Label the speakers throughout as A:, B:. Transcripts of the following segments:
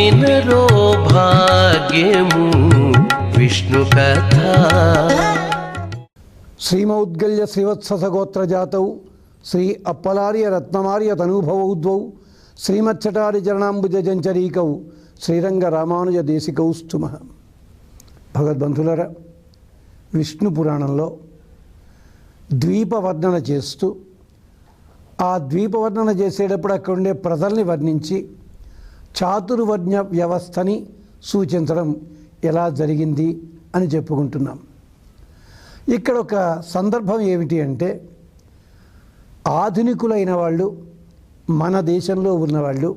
A: వినరో భాగ్యము విష్ణు కథ.
B: శ్రీమౌద్గల్య శ్రీవత్సస జాతౌ శ్రీ అప్పలార్య రత్నమార్య తనూభవౌద్వౌ శ్రీమచ్చటారి చరణాంబుజ జంచరీకౌ శ్రీరంగ రామానుజ దేశికౌస్తుమ భగవద్బంధులర విష్ణు పురాణంలో ద్వీపవర్ణన చేస్తూ ఆ ద్వీపవర్ణన చేసేటప్పుడు అక్కడ ఉండే ప్రజల్ని వర్ణించి చాతుర్వర్ణ వ్యవస్థని సూచించడం ఎలా జరిగింది అని చెప్పుకుంటున్నాం. ఇక్కడ ఒక సందర్భం ఏమిటి అంటే ఆధునికులైన వాళ్ళు మన దేశంలో ఉన్నవాళ్ళు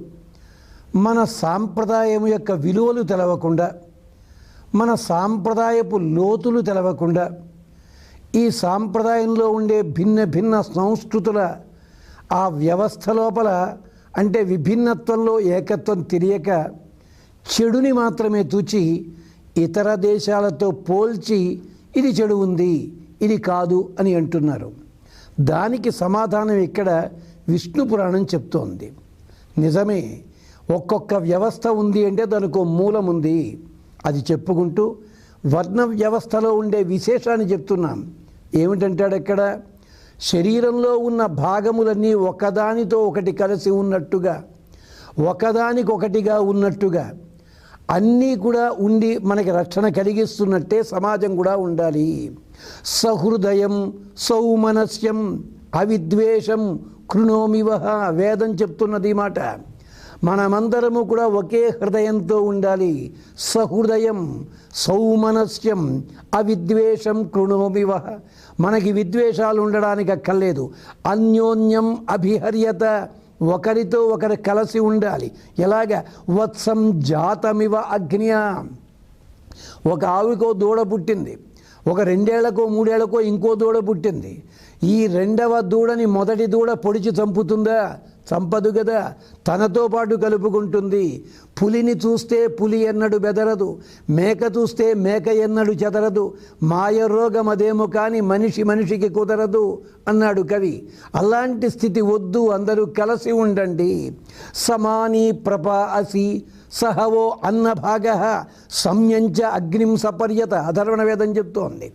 B: మన సాంప్రదాయం యొక్క విలువలు తెలవకుండా మన సాంప్రదాయపు లోతులు తెలవకుండా ఈ సాంప్రదాయంలో ఉండే భిన్న భిన్న సంస్కృతుల ఆ వ్యవస్థ లోపల అంటే విభిన్నత్వంలో ఏకత్వం తెలియక చెడుని మాత్రమే తూచి ఇతర దేశాలతో పోల్చి ఇది చెడు ఉంది ఇది కాదు అని అంటున్నారు. దానికి సమాధానం ఇక్కడ విష్ణు పురాణం చెప్తోంది. నిజమే ఒక్కొక్క వ్యవస్థ ఉంది అంటే దానికి మూలం ఉంది. అది చెప్పుకుంటూ వర్ణ వ్యవస్థలో ఉండే విశేషాన్ని చెప్తున్నాం. ఏమిటంటాడు ఇక్కడ శరీరంలో ఉన్న భాగములన్నీ ఒకదానితో ఒకటి కలిసి ఉన్నట్టుగా ఒకదానికొకటిగా ఉన్నట్టుగా అన్నీ కూడా ఉండి మనకి రక్షణ కలిగిస్తున్నట్టే సమాజం కూడా ఉండాలి. సహృదయం సౌమనస్యం అవిద్వేషం కృణోమివహ వేదం చెప్తున్నది మాట. మనమందరము కూడా ఒకే హృదయంతో ఉండాలి. సహృదయం సౌమనస్యం అవిద్వేషం కృణోమివ మనకి విద్వేషాలు ఉండడానికి అక్కర్లేదు. అన్యోన్యం అభిహర్యత ఒకరితో ఒకరు కలిసి ఉండాలి. ఎలాగ? వత్సం జాతమివ అగ్నియ. ఒక ఆవుకో దూడ పుట్టింది. ఒక రెండేళ్ళకో మూడేళ్ళకో ఇంకో దూడ పుట్టింది. ఈ రెండవ దూడని మొదటి దూడ పొడిచి చంపుతుందా? చంపదు కదా. తనతో పాటు కలుపుకుంటుంది. పులిని చూస్తే పులి ఎన్నడు బెదరదు. మేక చూస్తే మేక ఎన్నడు చెదరదు. మాయ రోగం అదేమో కానీ మనిషి మనిషికి కుదరదు అన్నాడు కవి. అలాంటి స్థితి వద్దు అందరూ కలిసి ఉండండి. సమాని ప్రపా అసి సహవో అన్నభాగ సంయంచ అగ్నిం సపర్యత అధర్వణ వేదం చెప్తోంది.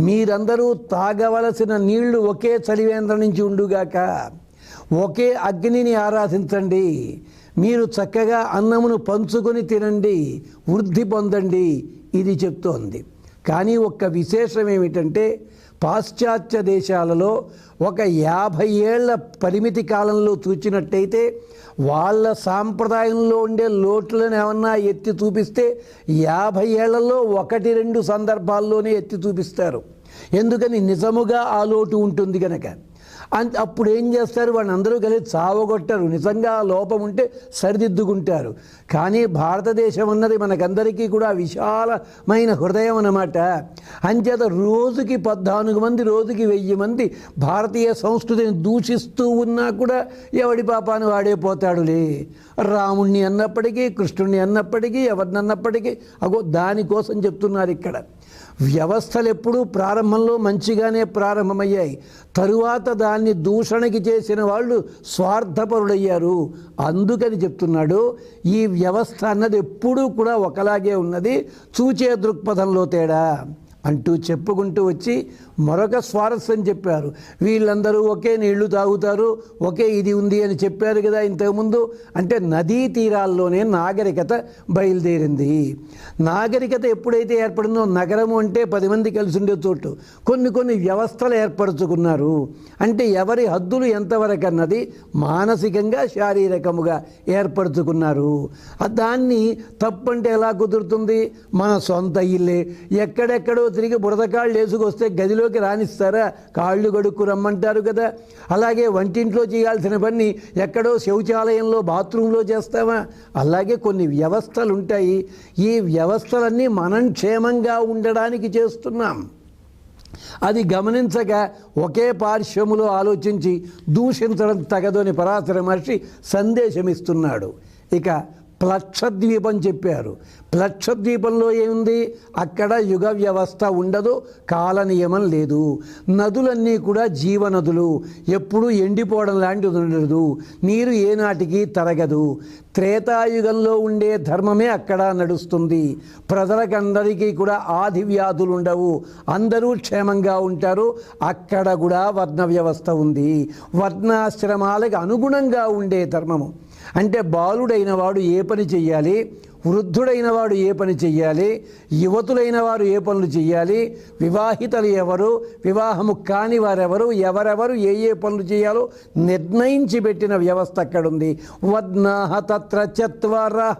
B: మీరందరూ తాగవలసిన నీళ్ళు ఒకే చలివేంద్ర నుంచి ఉండుగాక ఒకే అగ్నిని ఆరాధించండి. మీరు చక్కగా అన్నమును పంచుకొని తినండి. వృద్ధి పొందండి ఇది చెప్తోంది. కానీ ఒక్క విశేషం ఏమిటంటే పాశ్చాత్య దేశాలలో ఒక యాభై ఏళ్ళ పరిమితి కాలంలో చూచినట్టయితే వాళ్ళ సాంప్రదాయంలో ఉండే లోట్లను ఏమన్నా ఎత్తి చూపిస్తే యాభై ఏళ్ళలో ఒకటి రెండు సందర్భాల్లోనే ఎత్తి చూపిస్తారు. ఎందుకని నిజముగా ఆ లోటు ఉంటుంది కనుక అంత అప్పుడు ఏం చేస్తారు? వాళ్ళని అందరూ కలిసి చావగొట్టరు. నిజంగా లోపం ఉంటే సరిదిద్దుకుంటారు. కానీ భారతదేశం అన్నది మనకందరికీ కూడా విశాలమైన హృదయం అన్నమాట. అంచేత రోజుకి పద్నాలుగు మంది రోజుకి వెయ్యి మంది భారతీయ సంస్కృతిని దూషిస్తూ ఉన్నా కూడా ఎవడి పాపాను వాడే పోతాడులే? రాముణ్ణి అన్నప్పటికీ కృష్ణుణ్ణి అన్నప్పటికీ ఎవరిని అన్నప్పటికీ అగో దానికోసం చెప్తున్నారు ఇక్కడ. వ్యవస్థలు ఎప్పుడూ ప్రారంభంలో మంచిగానే ప్రారంభమయ్యాయి. తరువాత దాన్ని దూషణకి చేసిన వాళ్ళు స్వార్థపరుడయ్యారు. అందుకని చెప్తున్నాడు ఈ వ్యవస్థ అన్నది ఎప్పుడూ కూడా ఒకలాగే ఉన్నది. చూచే దృక్పథంలో తేడా. అంటూ చెప్పుకుంటూ వచ్చి మరొక స్వారస్యం చెప్పారు. వీళ్ళందరూ ఒకే నీళ్ళు తాగుతారు ఒకే ఇది ఉంది అని చెప్పారు కదా ఇంతకుముందు. అంటే నదీ తీరాల్లోనే నాగరికత బయలుదేరింది. నాగరికత ఎప్పుడైతే ఏర్పడిందో నగరము అంటే పది మంది కలిసి ఉండే చోటు. కొన్ని కొన్ని వ్యవస్థలు ఏర్పరచుకున్నారు. అంటే ఎవరి హద్దులు ఎంతవరకు అన్నది మానసికంగా శారీరకముగా ఏర్పరచుకున్నారు. దాన్ని తప్పంటే ఎలా కుదురుతుంది? మన సొంత ఇల్లే. ఎక్కడెక్కడో తిరిగి బురదకాళ్ళు వేసుకొస్తే గదిలోకి రానిస్తారా? కాళ్ళు గడుక్కు రమ్మంటారు కదా. అలాగే వంటింట్లో చేయాల్సిన పని ఎక్కడో శౌచాలయంలో బాత్రూంలో చేస్తామా అలాగే కొన్ని వ్యవస్థలు ఉంటాయి ఈ వ్యవస్థలన్నీ మనం క్షేమంగా ఉండడానికి చేస్తున్నాం. అది గమనించక ఒకే పార్శ్వములో ఆలోచించి దూషించడం తగదు అని పరాశర మహర్షి సందేశం ఇస్తున్నాడు ఇక ప్లక్షద్వీపం చెప్పారు. ప్లక్షద్వీపంలో ఏముంది? అక్కడ యుగ వ్యవస్థ ఉండదు కాల నియమం లేదు. నదులన్నీ కూడా జీవనదులు. ఎప్పుడూ ఎండిపోవడం లాంటిది ఉండదు. నీరు ఏనాటికి తరగదు. త్రేతాయుగంలో ఉండే ధర్మమే అక్కడ నడుస్తుంది. ప్రజలకందరికీ కూడా ఆది వ్యాధులు ఉండవు. అందరూ క్షేమంగా ఉంటారు. అక్కడ కూడా వర్ణ వ్యవస్థ ఉంది. వర్ణాశ్రమాలకు అనుగుణంగా ఉండే ధర్మము. అంటే బాలుడైన వాడు ఏ పని చెయ్యాలి? వృద్ధుడైన వాడు ఏ పని చెయ్యాలి? యువతులైన వారు ఏ పనులు చెయ్యాలి? వివాహితలు ఎవరు? వివాహము కాని వారెవరు? ఎవరెవరు ఏ ఏ పనులు చేయాలో నిర్ణయించి పెట్టిన వ్యవస్థ అక్కడుంది. వద్నాహ తత్ర చత్వర.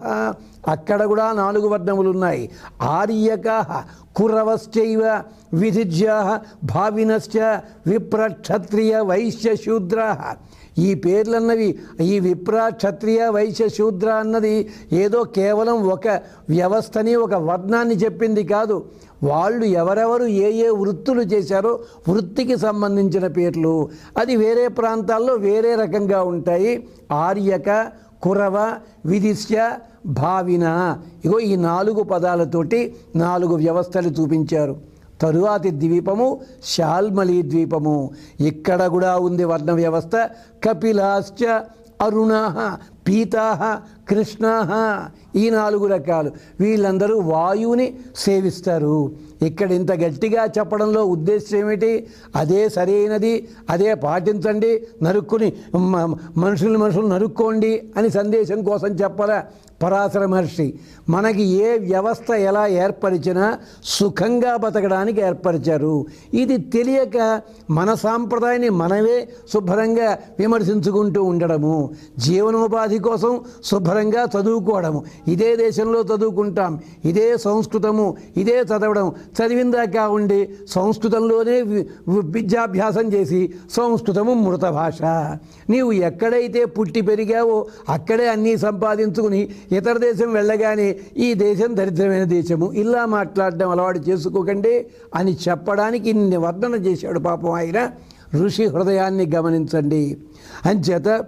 B: అక్కడ కూడా నాలుగు వర్ణములు ఉన్నాయి ఆర్యకాహ కురవశ్చైవ విధిజ్యాహ భావినశ్చ విప్రక్షత్రియ వైశ్య శూద్రాహ ఈ పేర్లన్నవి ఈ విప్ర క్షత్రియ వైశ్య శూద్ర అన్నది ఏదో కేవలం ఒక వ్యవస్థని ఒక వర్ణాన్ని చెప్పింది కాదు. వాళ్ళు ఎవరెవరు ఏ ఏ వృత్తులు చేశారో వృత్తికి సంబంధించిన పేర్లు. అది వేరే ప్రాంతాల్లో వేరే రకంగా ఉంటాయి. ఆర్యక కురవ విదిశ్య భావిన. ఇగో ఈ నాలుగు పదాలతోటి నాలుగు వ్యవస్థలు చూపించారు. తరువాతి ద్వీపము శాల్మలి ద్వీపము. ఇక్కడ కూడా ఉంది వర్ణ వ్యవస్థ. కపిలాశ్చ అరుణ పీతా కృష్ణ ఈ నాలుగు రకాలు. వీళ్ళందరూ వాయువుని సేవిస్తారు. ఇక్కడ ఇంత గట్టిగా చెప్పడంలో ఉద్దేశం ఏమిటి? అదే సరైనది అదే పాటించండి నరుక్కుని మ- మనుషులు మనుషులు నరుక్కోండి అని సందేశం కోసం చెప్పరా పరాశర మహర్షి మనకి ఏ వ్యవస్థ ఎలా ఏర్పరిచినా సుఖంగా బతకడానికి ఏర్పరిచారు. ఇది తెలియక మన సాంప్రదాయాన్ని మనమే శుభ్రంగా విమర్శించుకుంటూ ఉండడము జీవనోపాధి కోసం శుభ్రంగా చదువుకోవడము. ఇదే దేశంలో చదువుకుంటాం ఇదే సంస్కృతము ఇదే చదవడం. చదివిందాకా ఉండి సంస్కృతంలోనే వి- విద్యాభ్యాసం చేసి సంస్కృతము మృత భాష. నీవు ఎక్కడైతే పుట్టి పెరిగావో అక్కడే అన్నీ సంపాదించుకుని ఇతర దేశం వెళ్ళగానే ఈ దేశం దరిద్రమైన దేశము. ఇలా మాట్లాడడం అలవాటు చేసుకోకండి అని చెప్పడానికి ఇన్ని వర్ణన చేశాడు పాపం ఆయన. ఋషి హృదయాన్ని గమనించండి. అంచేత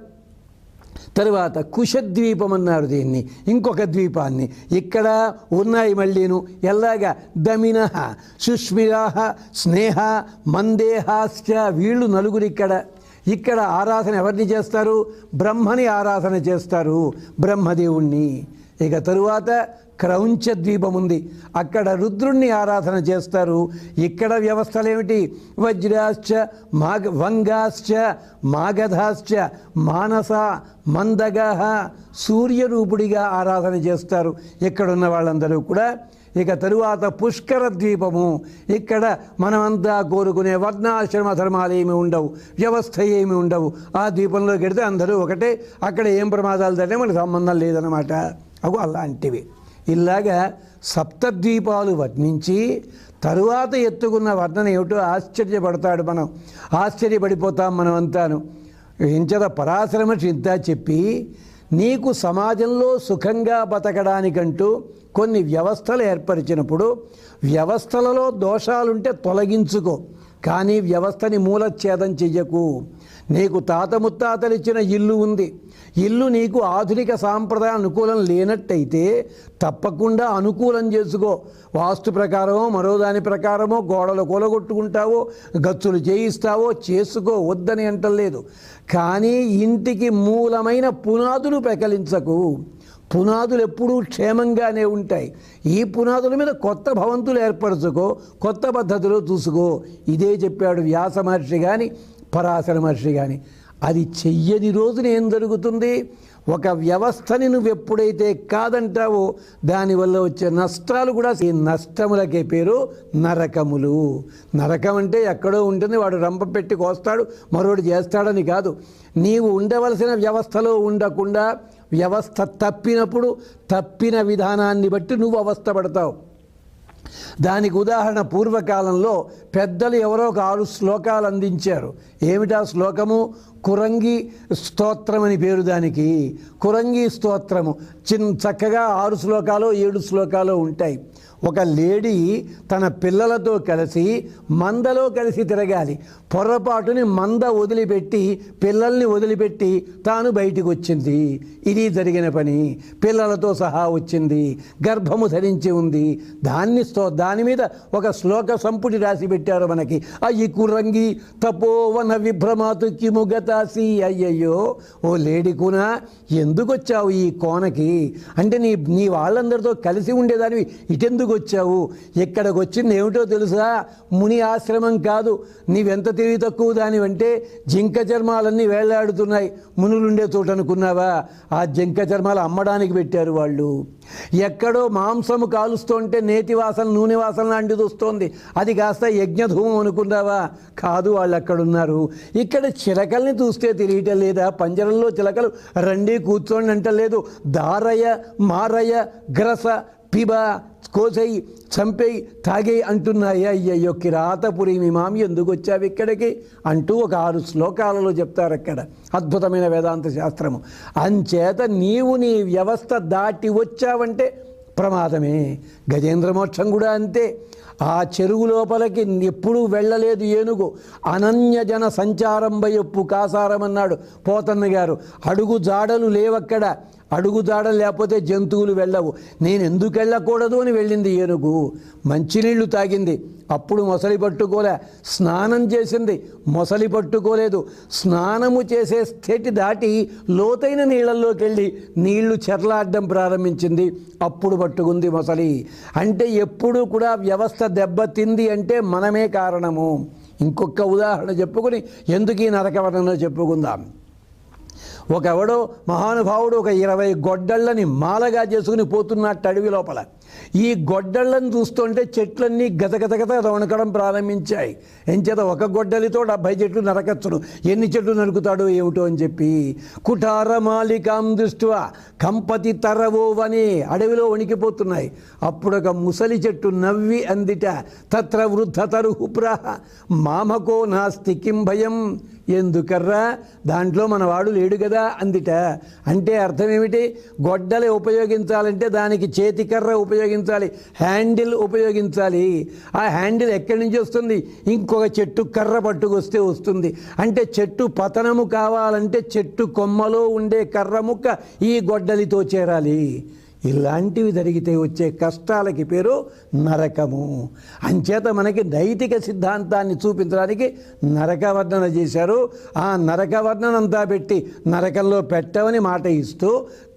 B: తరువాత కుశద్వీపం అన్నారు దీన్ని ఇంకొక ద్వీపాన్ని. ఇక్కడ ఉన్నాయి మళ్ళీను. ఎలాగా? దమిన సుష్మిరాహ స్నేహ మందేహాశ్చ వీళ్ళు నలుగురు ఇక్కడ. ఇక్కడ ఆరాధన ఎవరిని చేస్తారు? బ్రహ్మని ఆరాధన చేస్తారు బ్రహ్మదేవుణ్ణి. ఇక తరువాత క్రౌంచ ద్వీపం ఉంది. అక్కడ రుద్రుణ్ణి ఆరాధన చేస్తారు. ఇక్కడ వ్యవస్థలు ఏమిటి వజ్రాశ్చ మాగ వంగాశ్చ మాగధాశ్చ మానస మందగ సూర్యరూపుడిగా ఆరాధన చేస్తారు. ఇక్కడున్న వాళ్ళందరూ కూడా ఇక తరువాత పుష్కర ద్వీపము. ఇక్కడ మనమంతా కోరుకునే వర్ణాశ్రమ ధర్మాలు ఏమి ఉండవు వ్యవస్థ ఏమి ఉండవు. ఆ ద్వీపంలో గడితే అందరూ ఒకటే. అక్కడ ఏం ప్రమాదాలు తట్టే మనకు సంబంధం లేదనమాట అవు అలాంటివి. ఇలాగా సప్తద్వీపాలు వర్ణించి తరువాత ఎత్తుకున్న వర్ణన ఏమిటో ఆశ్చర్యపడతాడు మనం. ఆశ్చర్యపడిపోతాం మనం అంతాను ఇంచద పరాశ్రమ చింత చెప్పి నీకు సమాజంలో సుఖంగా బతకడానికంటూ కొన్ని వ్యవస్థలు ఏర్పరిచినప్పుడు వ్యవస్థలలో దోషాలుంటే తొలగించుకో. కానీ వ్యవస్థని మూలఛేదం చెయ్యకు. నీకు తాత ముత్తాతలు ఇచ్చిన ఇల్లు ఉంది. ఇల్లు నీకు ఆధునిక సాంప్రదాయ అనుకూలం లేనట్టయితే తప్పకుండా అనుకూలం చేసుకో. వాస్తు ప్రకారమో మరో దాని ప్రకారమో గోడలు కూలగొట్టుకుంటావో గచ్చులు చేయిస్తావో చేసుకో వద్దని అంటలేదు. కానీ ఇంటికి మూలమైన పునాదులు పెకలించకు పునాదులు ఎప్పుడూ క్షేమంగానే ఉంటాయి. ఈ పునాదుల మీద కొత్త భవంతులు ఏర్పరచుకో కొత్త పద్ధతిలో చూసుకో. ఇదే చెప్పాడు వ్యాస మహర్షి కానీ పరాశర మహర్షి కానీ అది చెయ్యని రోజున ఏం జరుగుతుంది? ఒక వ్యవస్థని నువ్వు ఎప్పుడైతే కాదంటావో దానివల్ల వచ్చే నష్టాలు కూడా ఈ నష్టములకే పేరు నరకములు. నరకం అంటే ఎక్కడో ఉంటుంది వాడు రంప పెట్టి కోస్తాడు మరోడు చేస్తాడని కాదు. నీవు ఉండవలసిన వ్యవస్థలో ఉండకుండా వ్యవస్థ తప్పినప్పుడు తప్పిన విధానాన్ని బట్టి నువ్వు అవస్థపడతావు. దానికి ఉదాహరణ పూర్వకాలంలో పెద్దలు ఎవరో ఒక ఆరు శ్లోకాలు అందించారు. ఏమిటా శ్లోకము? కురంగి స్తోత్రం అని పేరు దానికి. కురంగి స్తోత్రము. చిన్న చక్కగా ఆరు శ్లోకాలు ఏడు శ్లోకాలు ఉంటాయి. ఒక లేడీ తన పిల్లలతో కలిసి మందలో కలిసి తిరగాలి. పొరపాటుని మంద వదిలిపెట్టి పిల్లల్ని వదిలిపెట్టి తాను బయటికి వచ్చింది ఇది జరిగిన పని. పిల్లలతో సహా వచ్చింది. గర్భము ధరించి ఉంది. దాన్ని స్తో దాని మీద ఒక శ్లోక సంపుటి రాసి పెట్టారు మనకి. అయ్యి కురంగి తపోవన విభ్రమాతు దాసి అయ్యయ్యో. ఓ లేడీ కూన ఎందుకు వచ్చావు ఈ కోనకి? అంటే నీ నీ వాళ్ళందరితో కలిసి ఉండేదానివి ఇటెందుకు వచ్చావు ఇక్కడికి వచ్చింది ఏమిటో తెలుసా? ముని ఆశ్రమం కాదు. నీవెంత తెలివి తక్కువ దానివంటే జింక చర్మాలన్నీ వేలాడుతున్నాయి మునులుండే చోట అనుకున్నావా? ఆ జంక చర్మాలు అమ్మడానికి పెట్టారు వాళ్ళు. ఎక్కడో మాంసము కాలుస్తుంటే నేతి వాసన నూనె వాసన లాంటిది వస్తుంది. అది కాస్త యజ్ఞధూమం అనుకున్నావా? కాదు వాళ్ళు అక్కడున్నారు. ఇక్కడ చిలకల్ని చూస్తే తెలియటం లేదా? పంజరంలో చిలకలు రండి కూర్చోండి అంటలేదు. దారయ మారయ గ్రస పిబ కోసై చంపేయి తాగేయి అంటున్నాయి. అయ్యయ్యో కిరాతపురి మీ మామి ఎందుకు వచ్చావు ఇక్కడికి? అంటూ ఒక ఆరు శ్లోకాలలో చెప్తారు అక్కడ. అద్భుతమైన వేదాంత శాస్త్రము. అంచేత నీవు నీ వ్యవస్థ దాటి వచ్చావంటే ప్రమాదమే. గజేంద్ర మోక్షం కూడా అంతే. ఆ చెరువు లోపలికి ఎప్పుడూ వెళ్ళలేదు ఏనుగు. అనన్య జన సంచారం బయొప్పు కాసారం అన్నాడు పోతన్న గారు అడుగు జాడలు లేవక్కడ. అడుగుతాడ లేకపోతే జంతువులు వెళ్ళవు. నేను ఎందుకు వెళ్ళకూడదు అని వెళ్ళింది ఏనుగు. మంచినీళ్ళు తాగింది. అప్పుడు మొసలి పట్టుకోలే. స్నానం చేసింది. మొసలి పట్టుకోలేదు. స్నానము చేసే స్థితి దాటి లోతైన నీళ్ళల్లోకి వెళ్ళి నీళ్ళు చెర్లాడడం ప్రారంభించింది. అప్పుడు పట్టుకుంది మొసలి. అంటే ఎప్పుడు కూడా వ్యవస్థ దెబ్బతింది అంటే మనమే కారణము. ఇంకొక ఉదాహరణ చెప్పుకొని ఎందుకు ఈ నరకవర్ణన చెప్పుకుందాం. ఒకవడో మహానుభావుడు ఒక ఇరవై గొడ్డళ్ళని మాలగా చేసుకుని పోతున్నట్టు అడవి లోపల. ఈ గొడ్డళ్ళని చూస్తుంటే చెట్లన్నీ గతగతగత వణకడం ప్రారంభించాయి. ఎంచేత ఒక గొడ్డలితో డెబ్బై చెట్లు నరకచ్చును. ఎన్ని చెట్లు నరుకుతాడో ఏమిటో అని చెప్పి కుటార మాలికాం దృష్టివా కంపతి తరవోవని అడవిలో వణికిపోతున్నాయి. అప్పుడు ఒక ముసలి చెట్టు నవ్వి అందిట తత్ర వృద్ధ తరుహుప్రాహ మామకో నాస్తి కిం భయం. ఎందుకర్రా? దాంట్లో మన వాడు లేడు కదా అందిట. అంటే అర్థం ఏమిటి? గొడ్డలి ఉపయోగించాలంటే దానికి చేతికర్ర ఉపయోగించాలి హ్యాండిల్ ఉపయోగించాలి. ఆ హ్యాండిల్ ఎక్కడి నుంచి వస్తుంది? ఇంకొక చెట్టు కర్ర పట్టుకొస్తే వస్తుంది. అంటే చెట్టు పతనము కావాలంటే చెట్టు కొమ్మలో ఉండే కర్ర ముక్క ఈ గొడ్డలితో చేరాలి. ఇలాంటివి జరిగితే వచ్చే కష్టాలకి పేరు నరకము. అంచేత మనకి నైతిక సిద్ధాంతాన్ని చూపించడానికి నరక వర్ణన చేశారు. ఆ నరక వర్ణన అంతా పెట్టి నరకంలో పెట్టవని మాట ఇస్తూ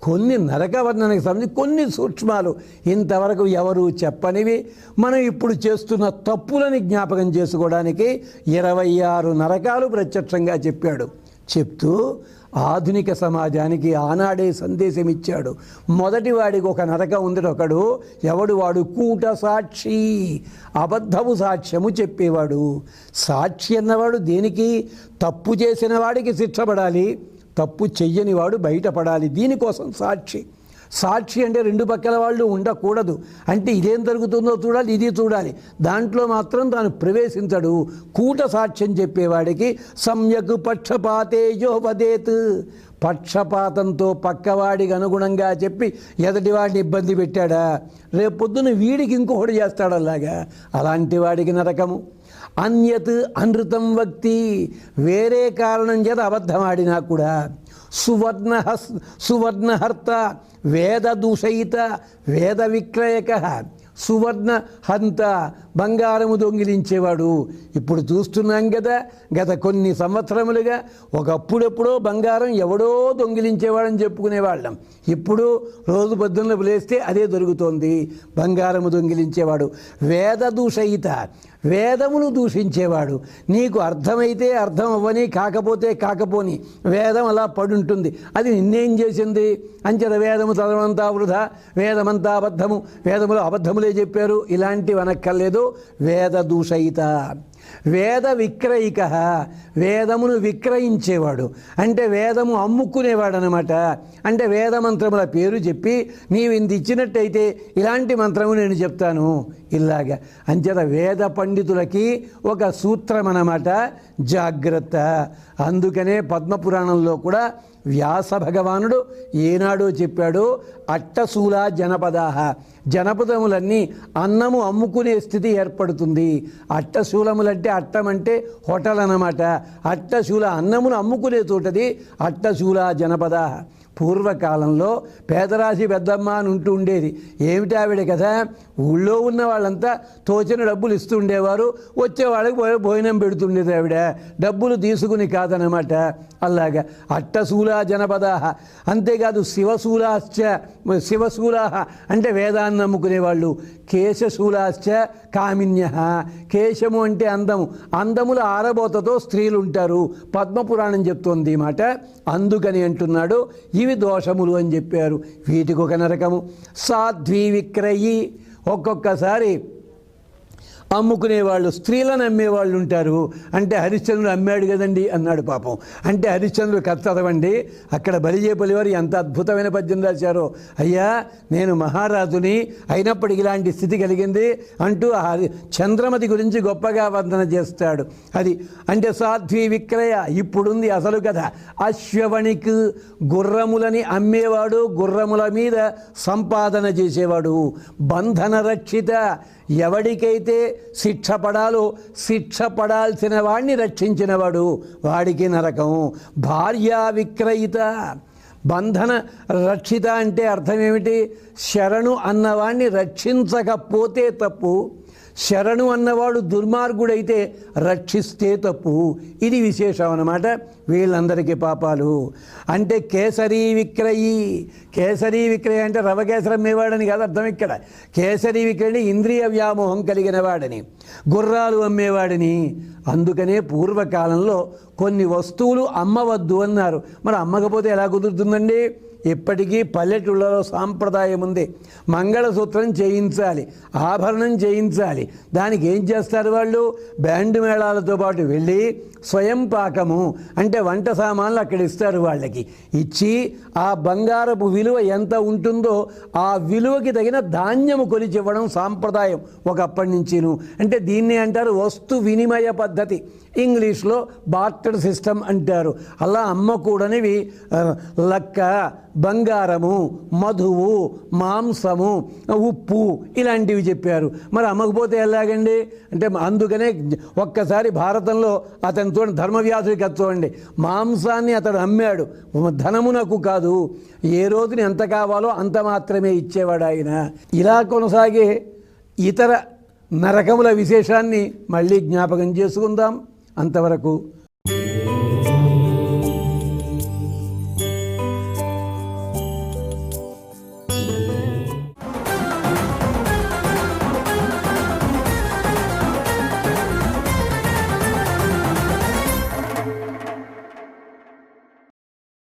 B: కొన్ని నరక వర్ణనకు సంబంధించి కొన్ని సూక్ష్మాలు ఇంతవరకు ఎవరు చెప్పనివి. మనం ఇప్పుడు చేస్తున్న తప్పులని జ్ఞాపకం చేసుకోవడానికి ఇరవై ఆరు నరకాలు ప్రత్యక్షంగా చెప్పాడు. చెప్తూ ఆధునిక సమాజానికి ఆనాడే సందేశం ఇచ్చాడు మొదటి వాడికి ఒక నరక ఉంది ఒకడు ఎవడు వాడు? కూట సాక్షి అబద్ధము సాక్ష్యము చెప్పేవాడు. సాక్షి అన్నవాడు దేనికి? తప్పు చేసిన వాడికి శిక్ష పడాలి తప్పు చెయ్యని వాడు బయటపడాలి దీనికోసం సాక్షి. సాక్షి అంటే రెండు పక్కల వాళ్ళు ఉండకూడదు. అంటే ఇదేం జరుగుతుందో చూడాలి ఇది చూడాలి. దాంట్లో మాత్రం తాను ప్రవేశించడు. కూట సాక్ష్యం చెప్పేవాడికి సమ్యక్ పక్షపాతే యోపదేత్ పక్షపాతంతో పక్కవాడికి అనుగుణంగా చెప్పి ఎదటివాడిని ఇబ్బంది పెట్టాడా? రేపొద్దున వీడికి ఇంకొకటి చేస్తాడు అలాగా? అలాంటి వాడికి నరకము. అన్యత్ అనృతం వక్తి. వేరే కారణం చేత అబద్ధమాడినా కూడా సువర్ణ సువర్ణహర్త వేద దూషయిత వేద విక్రయక సువర్ణ హంత బంగారము దొంగిలించేవాడు. ఇప్పుడు చూస్తున్నాం కదా గత కొన్ని సంవత్సరములుగా ఒకప్పుడెప్పుడో బంగారం ఎవడో దొంగిలించేవాడని చెప్పుకునేవాళ్ళం. ఇప్పుడు రోజు పొద్దున్న లేస్తే అదే దొరుకుతోంది. బంగారము దొంగిలించేవాడు వేద దూషయిత వేదమును దూషించేవాడు. నీకు అర్థమైతే అర్థం అవ్వని కాకపోతే కాకపోని వేదం అలా పడుంటుంది. అది నిన్నేం చేసింది? అంచెత వేదము చదవమంతా వృధా వేదమంతా అబద్ధము వేదములో అబద్ధములే చెప్పారు. ఇలాంటివి అనక్కర్లేదు వేద దూషయిత. వేద విక్రయిక. వేదమును విక్రయించేవాడు. అంటే వేదము అమ్ముకునేవాడు అనమాట అంటే వేద మంత్రముల పేరు చెప్పి నీవు ఇంత ఇచ్చినట్టయితే ఇలాంటి మంత్రము నేను చెప్తాను. ఇలాగా. అంచేత వేద పండితులకి ఒక సూత్రం అన్నమాట జాగ్రత్త. అందుకనే పద్మపురాణంలో కూడా వ్యాస భగవానుడు ఏనాడో చెప్పాడు అట్టశూల జనపదాహ. జనపదములన్నీ అన్నము అమ్ముకునే స్థితి ఏర్పడుతుంది. అట్టశూలములంటే అట్టం అంటే హోటల్ అన్నమాట అట్టశూల అన్నమును అమ్ముకునే చోటది అట్టశూల జనపదాహ. పూర్వకాలంలో పేదరాశి పెద్దమ్మ అని ఉంటూ ఉండేది. ఏమిటి ఆవిడ కదా ఊళ్ళో ఉన్న వాళ్ళంతా తోచిన డబ్బులు ఇస్తూ ఉండేవారు. వచ్చే వాళ్ళకి భోజనం పెడుతుండేది ఆవిడ. డబ్బులు తీసుకుని కాదనమాట. అలాగా అట్టశూలా జనపదాహ. అంతేకాదు శివశూలాశ్చ శివశూలాహ అంటే వేదాన్ని నమ్ముకునేవాళ్ళు. కేశశూలాశ్చ కామిన్య కేశము అంటే అందము. అందముల ఆరబోతతో స్త్రీలు ఉంటారు పద్మపురాణం చెప్తోంది ఈ మాట. అందుకని అంటున్నాడు. ఈ ఇవి దోషములు అని చెప్పారు. వీటికి ఒక నరకము. సాధ్వీ విక్రయి. ఒక్కొక్కసారి అమ్ముకునేవాళ్ళు స్త్రీలను అమ్మేవాళ్ళు ఉంటారు. అంటే హరిశ్చంద్రుడు అమ్మాడు కదండి అన్నాడు పాపం. అంటే హరిశ్చంద్రుడు కథ చదవండి. అక్కడ బలిజేపల్లి వారు ఎంత అద్భుతమైన పద్యం రాశారో. అయ్యా నేను మహారాజుని అయినప్పటికీ ఇలాంటి స్థితి కలిగింది అంటూ ఆ హరి- చంద్రమతి గురించి గొప్పగా వందన చేస్తాడు. అది అంటే సాధ్వి విక్రయ ఇప్పుడుంది అసలు కథ. అశ్వవణిక్ గుర్రములని అమ్మేవాడు గుర్రముల మీద సంపాదన చేసేవాడు. బంధన రక్షిత ఎవడికైతే శిక్ష పడాలో శిక్ష పడాల్సిన వాడిని రక్షించినవాడు వాడికి నరకం. భార్యా విక్రయిత. బంధన రక్షిత అంటే అర్థం ఏమిటి? శరణు అన్నవాణ్ణి రక్షించకపోతే తప్పు. శరణు అన్నవాడు దుర్మార్గుడైతే రక్షిస్తే తప్పు. ఇది విశేషం అన్నమాట. వీళ్ళందరికీ పాపాలు. అంటే కేసరి విక్రయి. కేసరి విక్రయ అంటే రవ కేసరం అమ్మేవాడని కాదు అర్థం ఇక్కడ. కేసరి విక్రయని ఇంద్రియ వ్యామోహం కలిగిన వాడని గుర్రాలు అమ్మేవాడిని. అందుకనే పూర్వకాలంలో కొన్ని వస్తువులు అమ్మవద్దు అన్నారు. మరి అమ్మకపోతే ఎలా కుదురుతుందండి? ఇప్పటికీ పల్లెటూళ్ళలో సాంప్రదాయం ఉంది. మంగళసూత్రం చేయించాలి ఆభరణం చేయించాలి. దానికి ఏం చేస్తారు వాళ్ళు? బ్యాండ్ మేళాలతో పాటు వెళ్ళి స్వయం పాకము అంటే వంట సామాన్లు అక్కడ ఇస్తారు వాళ్ళకి. ఇచ్చి ఆ బంగారపు విలువ ఎంత ఉంటుందో ఆ విలువకి తగిన ధాన్యము కొలిచివ్వడం సాంప్రదాయం ఒకప్పటి నుంచిను. అంటే దీన్ని అంటారు వస్తు వినిమయ పద్ధతి. ఇంగ్లీష్లో బార్టర్ సిస్టమ్ అంటారు. అలా అమ్మకూడనివి లక్క బంగారము మధువు మాంసము ఉప్పు ఇలాంటివి చెప్పారు. మరి అమ్మకపోతే ఎలాగండి? అంటే అందుకనే ఒక్కసారి భారతంలో అతని చూడండి ధర్మవ్యాధుడికి అది చూడండి మాంసాన్ని అతడు అమ్మాడు. ధనమునకు కాదు ఏ రోజుని ఎంత కావాలో అంత మాత్రమే ఇచ్చేవాడు ఆయన. ఇలా కొనసాగే ఇతర నరకముల విశేషాన్ని మళ్ళీ జ్ఞాపకం చేసుకుందాం. అంతవరకు